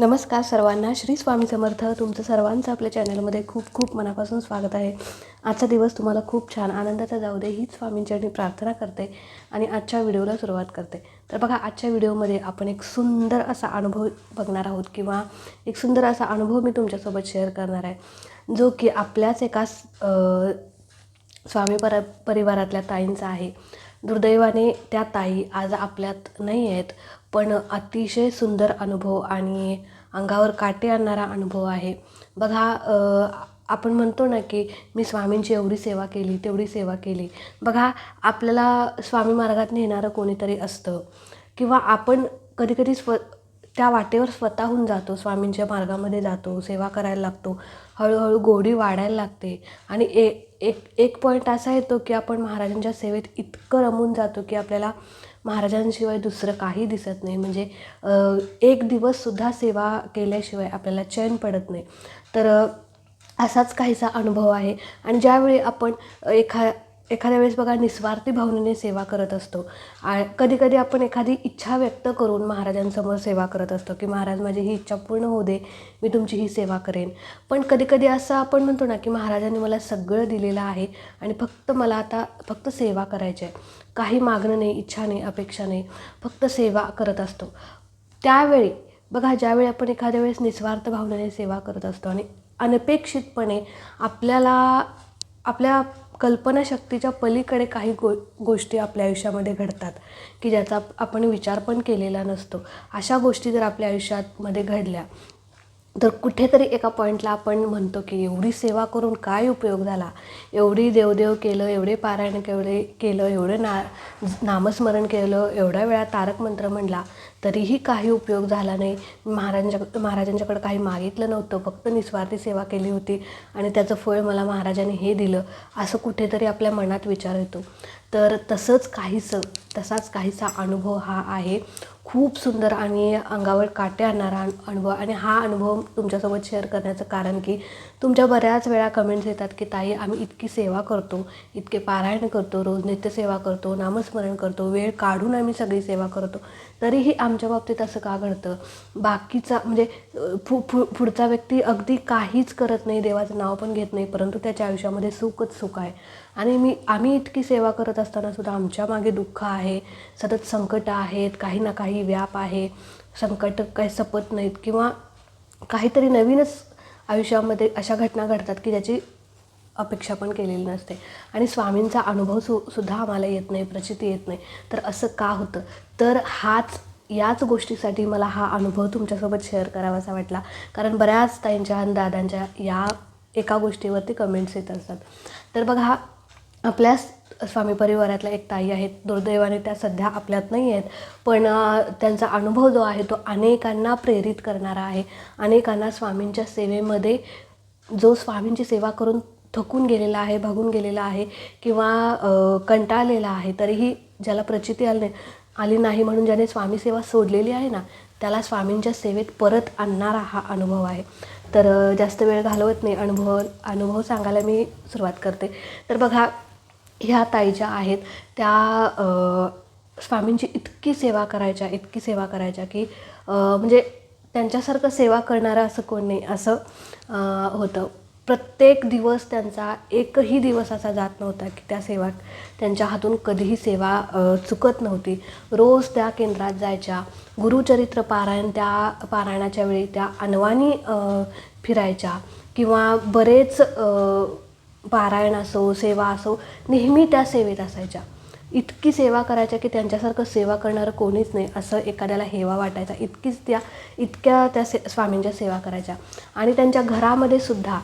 नमस्कार सर्वांना. श्री स्वामी समर्थ तुमचं सर्वांचं आपल्या चॅनलमध्ये खूप खूप मनापासून स्वागत आहे. आजचा दिवस तुम्हाला खूप छान आनंदाचा जाऊ दे हीच स्वामींचरणी प्रार्थना करते आणि आजच्या व्हिडिओला सुरुवात करते. तर बघा आजच्या व्हिडिओमध्ये आपण एक सुंदर असा अनुभव बघणार आहोत किंवा एक सुंदर असा अनुभव मी तुमच्यासोबत शेअर करणार आहे. जो की आपल्याच एका स्वामी पर परिवारातल्या ताईंचा आहे. दुर्दैवाने त्या ताई आज आपल्यात नाही आहेत पण अतिशय सुंदर अनुभव आणि अंगावर काटे आणणारा अनुभव आहे. बघा आपण म्हणतो ना की मी स्वामींची एवढी सेवा केली तेवढी सेवा केली. बघा आपल्याला स्वामी मार्गात नेणारं कोणीतरी असतं किंवा आपण कधीकधी स्व त्या वाटेवर स्वतःहून जातो स्वामींच्या मार्गामध्ये जातो सेवा करायला लागतो हळूहळू गोडी वाढायला लागते. आणि ए एक एक पॉईंट असा येतो की आपण महाराजांच्या सेवेत इतकं रमून जातो की आपल्याला महाराजांशिवाय दुसरं काही दिसत नाही. म्हणजे एक दिवससुद्धा सेवा केल्याशिवाय आपल्याला चैन पडत नाही. तर असाच काहीसा अनुभव आहे. आणि ज्यावेळी आपण एखा एखाद्या वेळेस बघा निस्वार्थी भावनेने सेवा करत असतो. आ कधी कधी आपण एखादी इच्छा व्यक्त करून महाराजांसमोर सेवा करत असतो की महाराज माझी ही इच्छा पूर्ण होऊ दे मी तुमची ही सेवा करेन. पण कधी कधी असं आपण म्हणतो ना की महाराजांनी मला सगळं दिलेलं आहे आणि फक्त मला आता फक्त सेवा करायची आहे. काही मागणं नाही इच्छा नाही अपेक्षा नाही फक्त सेवा करत असतो. त्यावेळी बघा ज्यावेळी आपण एखाद्या वेळेस निस्वार्थ भावनेने सेवा करत असतो आणि अनपेक्षितपणे आपल्याला आपल्या कल्पनाशक्तीच्या पलीकडे काही गो गोष्टी आपल्या आयुष्यामध्ये घडतात की ज्याचा आपण विचार पण केलेला नसतो. अशा गोष्टी जर आपल्या आयुष्यामध्ये घडल्या तर कुठेतरी एका पॉईंटला आपण म्हणतो की एवढी सेवा करून काय उपयोग झाला? एवढी देवदेव केलं एवढे पारायण केवढे केलं एवढं ना नामस्मरण केलं एवढ्या वेळा तारक मंत्र म्हणला तरीही काही उपयोग झाला नाही. महाराजांच्या महाराजांच्याकडं काही मागितलं नव्हतं. फक्त निस्वार्थी सेवा केली होती आणि त्याचं फळ मला महाराजांनी हे दिलं असं कुठेतरी आपल्या मनात विचार येतो. तर तसंच काहीसं तसाच काहीसा अनुभव हा आहे. खूप सुंदर आणि अंगावर काटे आणणारा अनुभव आणि हा अनुभव तुमच्यासोबत शेअर करण्याचं कारण की तुमच्या बऱ्याच वेळा कमेंट्स येतात की ताई आम्ही इतकी सेवा करतो इतके पारायण करतो रोज नित्यसेवा करतो नामस्मरण करतो वेळ काढून आम्ही सगळी सेवा करतो. तरीही आमच्या बाबतीत असं का घडतं? बाकीचा म्हणजे फु फु पुढचा व्यक्ती अगदी काहीच करत नाही देवाचं नाव पण घेत नाही परंतु त्याच्या आयुष्यामध्ये सुखच सुख आहे. आणि मी आम्ही इतकी सेवा करत असताना सुद्धा आमच्या मागे दुःख आहे सतत संकट आहेत काही ना काही व्याप आहे संकट काही सपत नाहीत किंवा काहीतरी नवीनच आयुष्यामध्ये अशा घटना घडतात की ज्याची अपेक्षा पण केलेली नसते. आणि स्वामींचा अनुभव सु सुद्धा आम्हाला येत नाही प्रचिती येत नाही. तर असं का होतं? तर हाच याच गोष्टीसाठी मला हा अनुभव तुमच्यासोबत शेअर करावासा वाटला. कारण बऱ्याच ताईंच्या आणि दादांच्या या एका गोष्टीवरती कमेंट्स येत असतात. तर बघा आपल्या स्वामी परिवारातल्या एक ताई आहेत. दुर्दैवाने त्या सध्या आपल्यात नाही आहेत. पण त्यांचा अनुभव जो आहे तो अनेकांना प्रेरित करणारा आहे. अनेकांना स्वामींच्या सेवेमध्ये जो स्वामींची सेवा करून थकून गेलेला आहे भागून गेलेला आहे किंवा कंटाळलेला आहे तरीही ज्याला प्रचिती आली नाही आली नाही म्हणून ज्याने स्वामी सेवा सोडलेली आहे ना त्याला स्वामींच्या सेवेत परत आणणारा हा अनुभव आहे. तर जास्त वेळ घालवत नाही. अनुभव अनुभव सांगायला मी सुरुवात करते. तर बघा ह्या ताई ज्या आहेत त्या स्वामींची इतकी सेवा करायच्या इतकी सेवा करायच्या की म्हणजे त्यांच्यासारखं सेवा करणारं असं कोण नाही असं होतं. प्रत्येक दिवस त्यांचा एकही दिवस असा जात नव्हता की त्या सेवा त्यांच्या हातून कधीही सेवा चुकत नव्हती. रोज त्या केंद्रात जायच्या. गुरुचरित्र पारायण त्या पारायणाच्या वेळी त्या अनवाणी फिरायच्या. किंवा बरेच पारायण असो सेवा असो नेहमी त्या सेवेत असायच्या. इतकी सेवा करायच्या की त्यांच्यासारखं सेवा करणारं कोणीच नाही असं एखाद्याला हेवा वाटायचा. इतकीच त्या इतक्या त्या से स्वामींच्या सेवा करायच्या. आणि त्यांच्या घरामध्ये सुद्धा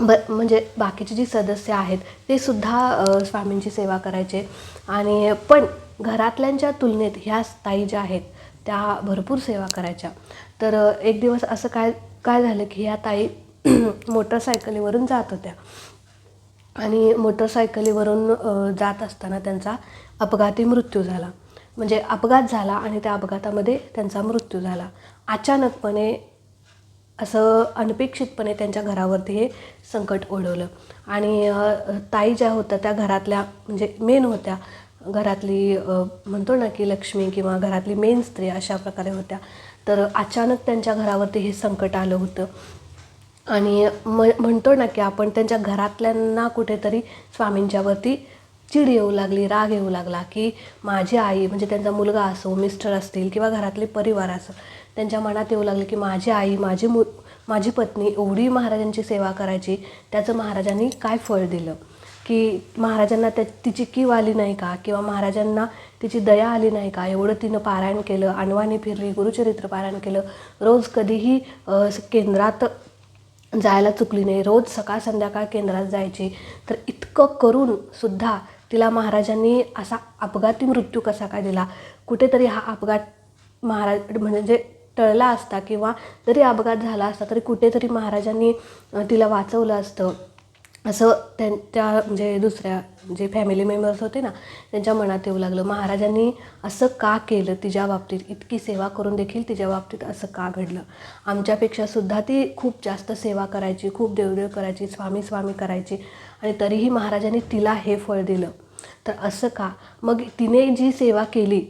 ब म्हणजे बाकीचे जी सदस्य आहेत ते सुद्धा स्वामींची सेवा करायचे. आणि पण घरातल्यांच्या तुलनेत ह्या ताई ज्या आहेत त्या भरपूर सेवा करायच्या. तर एक दिवस असं काय काय झालं की ह्या ताई मोटरसायकलीवरून जात होत्या. आणि मोटरसायकलीवरून जात असताना त्यांचा अपघाती मृत्यू झाला. म्हणजे अपघात झाला आणि त्या अपघातामध्ये त्यांचा मृत्यू झाला. अचानकपणे असं अनपेक्षितपणे त्यांच्या घरावरती हे संकट ओढवलं. आणि ताई ज्या होत्या त्या घरातल्या म्हणजे मेन होत्या घरातली म्हणतो ना की लक्ष्मी किंवा घरातली मेन स्त्री अशा प्रकारे होत्या. तर अचानक त्यांच्या घरावरती हे संकट आलं होतं. आणि म म्हणतो ना की आपण त्यांच्या घरातल्यांना कुठेतरी स्वामींच्यावरती चिड येऊ लागली राग येऊ लागला की माझी आई म्हणजे त्यांचा मुलगा असो मिस्टर असतील किंवा घरातले परिवार असो त्यांच्या मनात येऊ लागले की माझी आई माझी मु माझी पत्नी एवढी महाराजांची सेवा करायची त्याचं महाराजांनी काय फळ दिलं? की महाराजांना त्या तिची कीव आली नाही का? किंवा महाराजांना तिची दया आली नाही का? एवढं तिनं पारायण केलं अनवाणी फिरली गुरुचरित्र पारायण केलं. रोज कधीही केंद्रात जायला चुकली नाही. रोज सकाळ संध्याकाळ केंद्रात जायची. तर इतकं करून सुद्धा तिला महाराजांनी असा अपघाती मृत्यू कसा काय दिला? कुठेतरी हा अपघात महाराज म्हणजे टळला असता किंवा जरी अपघात झाला असता तरी कुठेतरी महाराजांनी तिला वाचवलं असतं. असं त्यांच्या म्हणजे दुसऱ्या जे फॅमिली मेंबर्स होते ना त्यांच्या मनात येऊ लागलं. महाराजांनी असं का केलं तिच्या बाबतीत? इतकी सेवा करून देखील तिच्या बाबतीत असं का घडलं? आमच्यापेक्षा सुद्धा ती खूप जास्त सेवा करायची खूप देवदेव करायची स्वामी स्वामी करायची. आणि तरीही महाराजांनी तिला हे फळ दिलं. तर असं का? मग तिने जी सेवा केली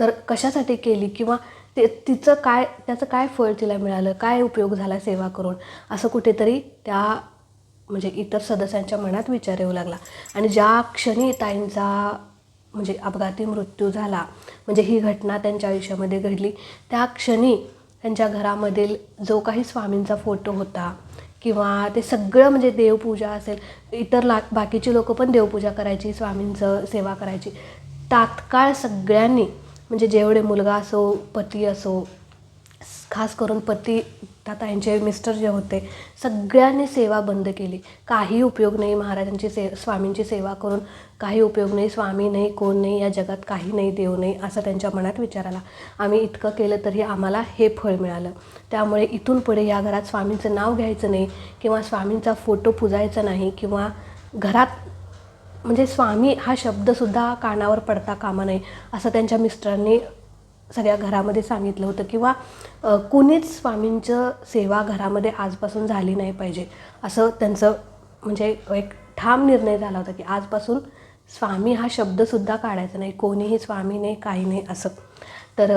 तर कशासाठी केली? किंवा ते तिचं काय त्याचं काय फळ तिला मिळालं? काय उपयोग झाला सेवा करून? असं कुठेतरी त्या म्हणजे इतर सदस्यांच्या मनात विचार येऊ लागला. आणि ज्या क्षणी ताईंचा म्हणजे अपघाती मृत्यू झाला म्हणजे ही घटना त्यांच्या आयुष्यामध्ये घडली त्या क्षणी त्यांच्या घरामधील जो काही स्वामींचा फोटो होता किंवा ते सगळं म्हणजे देवपूजा असेल इतर ला बाकीची लोकं पण देवपूजा करायची स्वामींचं सेवा करायची तात्काळ सगळ्यांनी म्हणजे जेवढे मुलगा असो पती असो खास करून पती त्या यांचे मिस्टर जे होते सगळ्यांनी सेवा बंद केली. काही उपयोग नाही महाराजांची से स्वामींची सेवा करून काही उपयोग नाही स्वामी नाही कोण नाही या जगात काही नाही देव नाही असं त्यांच्या मनात विचार आला. आम्ही इतकं केलं तरी आम्हाला हे फळ मिळालं. त्यामुळे इथून पुढे या घरात स्वामींचं नाव घ्यायचं नाही किंवा स्वामींचा फोटो पुजायचा नाही किंवा घरात म्हणजे स्वामी हा शब्दसुद्धा कानावर पडता कामा नये असं त्यांच्या मिस्टरांनी सगळ्या घरामध्ये सांगितलं होतं किंवा कुणीच स्वामींचं सेवा घरामध्ये आजपासून झाली नाही पाहिजे. असं त्यांचं म्हणजे एक ठाम निर्णय झाला होता की आजपासून स्वामी हा शब्दसुद्धा काढायचा नाही. कोणीही स्वामी नाही काही नाही असं. तर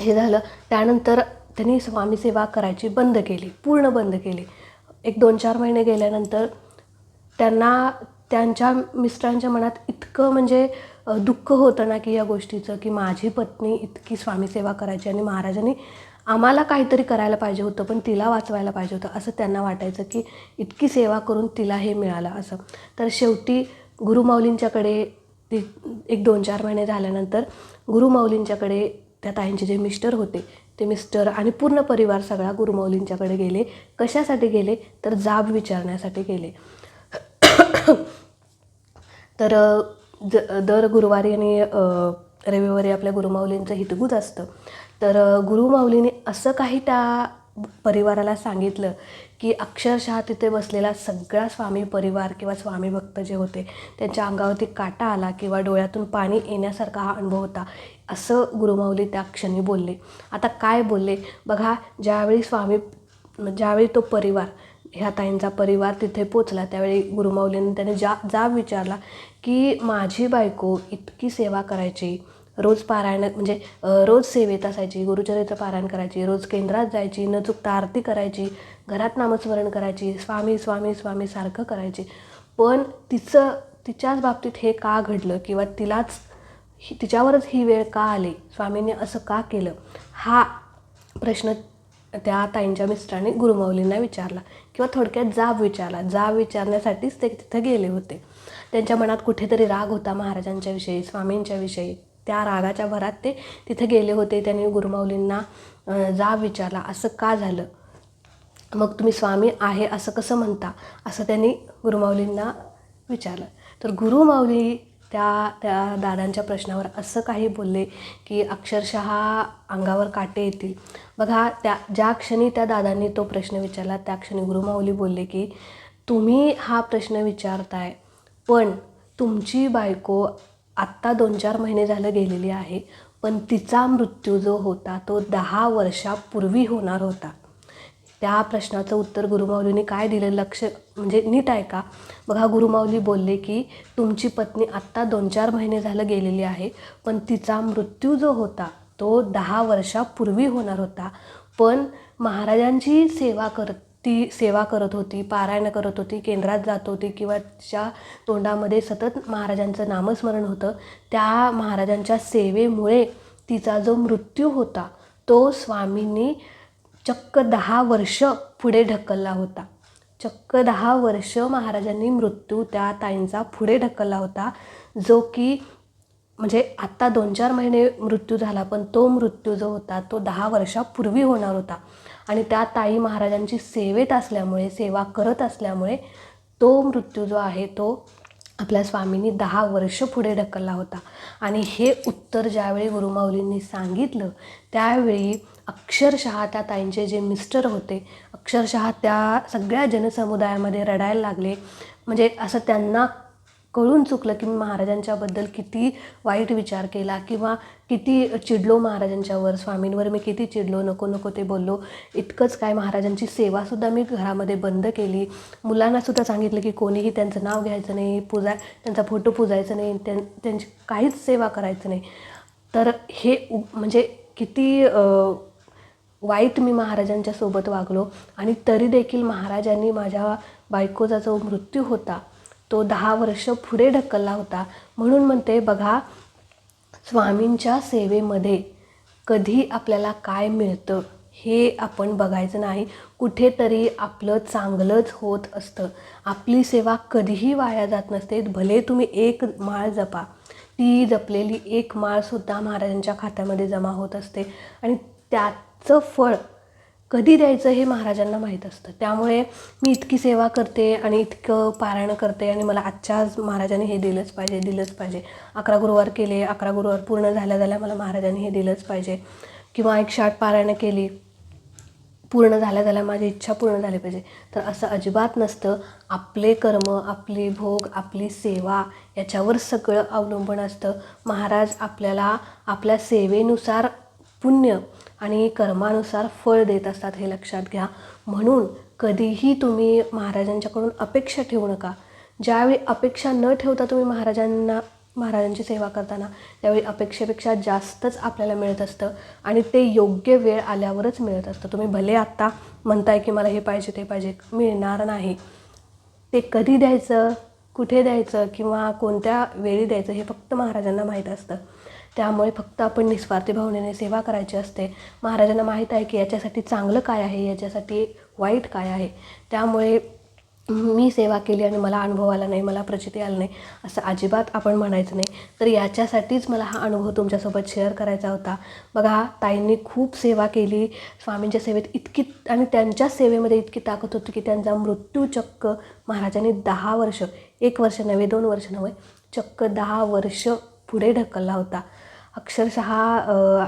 हे झालं. त्यानंतर त्यांनी स्वामी सेवा करायची बंद केली पूर्ण बंद केली. एक दोन चार महिने गेल्यानंतर त्यांना त्यांच्या मिस्टरांच्या मनात इतकं म्हणजे दुःख होतं ना की या गोष्टीचं की माझी पत्नी इतकी स्वामीसेवा करायची आणि महाराजांनी आम्हाला काहीतरी करायला पाहिजे होतं पण तिला वाचवायला पाहिजे होतं असं त्यांना वाटायचं की इतकी सेवा करून तिला हे मिळालं असं. तर शेवटी गुरुमाऊलींच्याकडे ती एक दोन चार महिने झाल्यानंतर गुरुमाऊलींच्याकडे त्या ताईंचे जे मिस्टर होते ते मिस्टर आणि पूर्ण परिवार सगळा गुरुमाऊलींच्याकडे गेले. कशासाठी गेले? तर जाब विचारण्यासाठी गेले. तर ज दर गुरुवारी आणि रविवारी आपल्या गुरुमाऊलींचं हितगुज असतं. तर गुरुमाऊलीने असं काही त्या परिवाराला सांगितलं की अक्षरशः तिथे बसलेला सगळा स्वामी परिवार किंवा स्वामी भक्त जे होते त्यांच्या अंगावरती काटा आला किंवा डोळ्यातून पाणी येण्यासारखा हा अनुभव होता असं गुरुमाऊली त्या क्षणी बोलले. आता काय बोलले? बघा ज्यावेळी स्वामी ज्यावेळी तो परिवार ह्या ताईंचा परिवार तिथे पोचला. त्यावेळी गुरुमाऊलींनी त्याने जा जाब विचारला की माझी बायको इतकी सेवा करायची रोज पारायण म्हणजे रोज सेवेत असायची गुरुचरित्र पारायण करायची रोज केंद्रात जायची न चुकता आरती करायची घरात नामस्मरण करायची स्वामी स्वामी स्वामी सारखं करायची. पण तिचं तिच्याच बाबतीत हे का घडलं किंवा तिलाच ही तिच्यावरच ही वेळ का आली? स्वामींनी असं का केलं? हा प्रश्न त्या ताईंच्या मिस्टरांनी गुरुमाऊलींना विचारला किंवा थोडक्यात जाब विचारला. जाब विचारण्यासाठीच ते तिथं गेले होते. त्यांच्या मनात कुठेतरी राग होता महाराजांच्या विषयी स्वामींच्या विषयी त्या रागाच्या भरात ते तिथे गेले होते. त्यांनी गुरुमाऊलींना जाब विचारला. असं का झालं? मग तुम्ही स्वामी आहे असं कसं म्हणता? असं त्यांनी गुरुमाऊलींना विचारलं. तर गुरुमाऊली त्या त्या दादांच्या प्रश्नावर असं काही बोलले की अक्षरशः अंगावर काटे येतील. बघा त्या ज्या क्षणी त्या दादांनी तो प्रश्न विचारला त्या क्षणी गुरुमाऊली बोलले की तुम्ही हा प्रश्न विचारताय पण तुमची बायको आत्ता दोन चार महिने झालं गेलेली आहे पण तिचा मृत्यू जो होता तो दहा वर्षापूर्वी होणार होता. त्या प्रश्नाचं उत्तर गुरुमाऊलीने काय दिलं? लक्ष म्हणजे नीट ऐका. बघा गुरुमाऊली बोलले की तुमची पत्नी आत्ता दोन चार महिने झालं गेलेली आहे पण तिचा मृत्यू जो होता तो दहा वर्षापूर्वी होणार होता. पण महाराजांची सेवा करत ती सेवा करत होती पारायण करत होती केंद्रात जात होती किंवा तिच्या तोंडामध्ये सतत महाराजांचं नामस्मरण होतं. त्या महाराजांच्या सेवेमुळे तिचा जो मृत्यू होता तो स्वामींनी चक्क दहा वर्ष पुढे ढकलला होता. चक्क दहा वर्ष महाराजांनी मृत्यू त्या ताईंचा पुढे ढकलला होता. जो की म्हणजे आत्ता दोन चार महिने मृत्यू झाला पण तो मृत्यू जो होता तो दहा वर्षापूर्वी होणार होता. आणि त्या ताई महाराजांची सेवेत असल्यामुळे सेवा करत असल्यामुळे तो मृत्यू जो आहे तो आपल्या स्वामींनी दहा वर्ष पुढे ढकलला होता. आणि हे उत्तर ज्यावेळी गुरुमाऊलींनी सांगितलं त्यावेळी अक्षरशः त्या ताईंचे जे मिस्टर होते अक्षरशः त्या सगळ्या जनसमुदायामध्ये रडायला लागले. म्हणजे असं त्यांना कळून चुकलं की मी महाराजांच्याबद्दल किती वाईट विचार केला किंवा किती चिडलो महाराजांच्यावर? स्वामींवर मी किती चिडलो? नको नको ते बोललो. इतकंच काय महाराजांची सेवासुद्धा मी घरामध्ये बंद केली. मुलांनासुद्धा सांगितलं की कोणीही त्यांचं नाव घ्यायचं नाही पूजा त्यांचा फोटो पूजायचं नाही त्यां त्यांची काहीच सेवा करायचं नाही. तर हे उ- म्हणजे किती वाईट मी महाराजांच्या सोबत वागलो. आणि तरी देखील महाराजांनी माझ्या बायकोचा जो मृत्यू होता तो दहा वर्ष पुढे ढकलला होता. म्हणून म्हणते बघा स्वामींच्या सेवेमध्ये कधी आपल्याला काय मिळतं हे आपण बघायचं नाही. कुठेतरी आपलं चांगलंच होत असतं. आपली सेवा कधीही वाया जात नसते. भले तुम्ही एक माळ जपा. ती जपलेली एक माळसुद्धा महाराजांच्या खात्यामध्ये जमा होत असते. आणि त्याचं फळ कधी द्यायचं हे महाराजांना माहीत असतं. त्यामुळे मी इतकी सेवा करते आणि इतकं पारायण करते आणि मला आजच्या आज महाराजांनी हे दिलंच पाहिजे दिलंच पाहिजे. अकरा गुरुवार केले अकरा गुरुवार पूर्ण झाल्या झाल्या मला महाराजांनी हे दिलंच पाहिजे. किंवा एकशे आठ पारायणं केली पूर्ण झाल्या झाल्या माझी इच्छा पूर्ण झाली पाहिजे. तर असं अजिबात नसतं. आपले कर्म आपली भोग आपली सेवा याच्यावर सगळं अवलंबून असतं. महाराज आपल्याला आपल्या सेवेनुसार पुण्य आणि कर्मानुसार फळ देत असतात हे लक्षात घ्या. म्हणून कधीही तुम्ही महाराजांच्याकडून अपेक्षा ठेवू नका. ज्यावेळी अपेक्षा न ठेवता तुम्ही महाराजांना महाराजांची सेवा करताना त्यावेळी अपेक्षेपेक्षा जास्तच आपल्याला मिळत असतं आणि ते योग्य वेळ आल्यावरच मिळत असतं. तुम्ही भले आत्ता म्हणताय की मला हे पाहिजे ते पाहिजे मिळणार नाही. ते कधी द्यायचं कुठे द्यायचं किंवा कोणत्या वेळी द्यायचं हे फक्त महाराजांना माहीत असतं. त्यामुळे फक्त आपण निस्वार्थी भावनेने सेवा करायची असते. महाराजांना माहीत आहे की याच्यासाठी चांगलं काय आहे? याच्यासाठी वाईट काय आहे? त्यामुळे मी सेवा केली आणि मला अनुभव आला नाही मला प्रचिती आला नाही असं अजिबात आपण म्हणायचं नाही. तर याच्यासाठीच मला हा अनुभव तुमच्यासोबत शेअर करायचा होता. बघा ताईंनी खूप सेवा केली. स्वामींच्या सेवेत इतकी आणि त्यांच्या सेवेमध्ये इतकी ताकद होती की त्यांचा मृत्यू चक्क महाराजांनी दहा वर्ष एक वर्ष नव्हे दोन वर्ष नव्हे चक्क दहा वर्ष पुढे ढकलला होता. अक्षरशः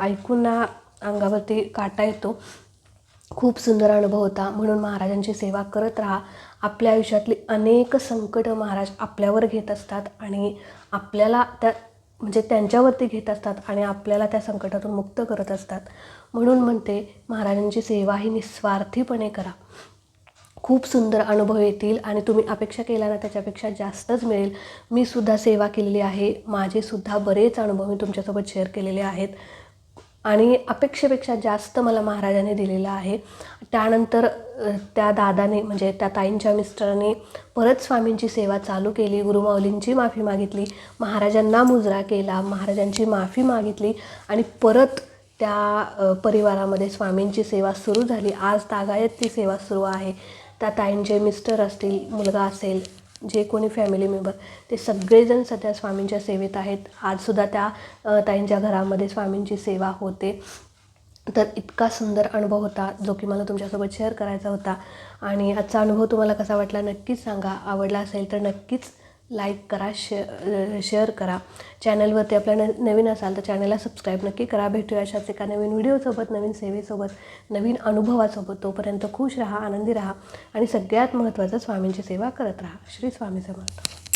ऐकून ना अंगावरती काटा येतो. खूप सुंदर अनुभव होता. म्हणून महाराजांची सेवा करत राहा. आपल्या आयुष्यातली अनेक संकट महाराज आपल्यावर घेत असतात आणि आपल्याला त्या म्हणजे त्यांच्यावरती घेत असतात आणि आपल्याला त्या संकटातून मुक्त करत असतात. म्हणून म्हणते महाराजांची सेवा ही निस्वार्थीपणे करा. खूप सुंदर अनुभव येतील आणि तुम्ही अपेक्षा केल्या ना त्याच्यापेक्षा जास्तच मिळेल. मी सुद्धा सेवा केलेली आहे. माझे सुद्धा बरेच अनुभव मी तुमच्यासोबत शेअर केलेले आहेत. आणि अपेक्षेपेक्षा जास्त मला महाराजांनी दिलेलं आहे. त्यानंतर त्या दादाने म्हणजे त्या ताईंच्या मिस्टराने परत स्वामींची सेवा चालू केली. गुरुमाऊलींची माफी मागितली. महाराजांना मुजरा केला. महाराजांची माफी मागितली. आणि परत त्या परिवारामध्ये स्वामींची सेवा सुरू झाली. आज तागायत ती सेवा सुरू आहे. त्या ताईंचे मिस्टर असतील मुलगा असेल जे कोणी फॅमिली मेंबर ते सगळेजण सध्या स्वामींच्या सेवेत आहेत. आजसुद्धा त्या ताईंच्या घरामध्ये स्वामींची सेवा होते. तर इतका सुंदर अनुभव होता जो की मला तुमच्यासोबत शेअर करायचा होता. आणि आजचा अनुभव तुम्हाला कसा वाटला नक्कीच सांगा. आवडला असेल तर नक्कीच लाईक करा शे शेअर करा. चॅनलवरती आपल्या न नवीन असाल तर चॅनलला सबस्क्राईब नक्की करा. भेटूया अशाच एका नवीन व्हिडिओसोबत नवीन सेवेसोबत नवीन अनुभवासोबत. तोपर्यंत खुश राहा आनंदी राहा आणि सगळ्यात महत्त्वाचं स्वामींची सेवा करत राहा. श्री स्वामी समर्थ.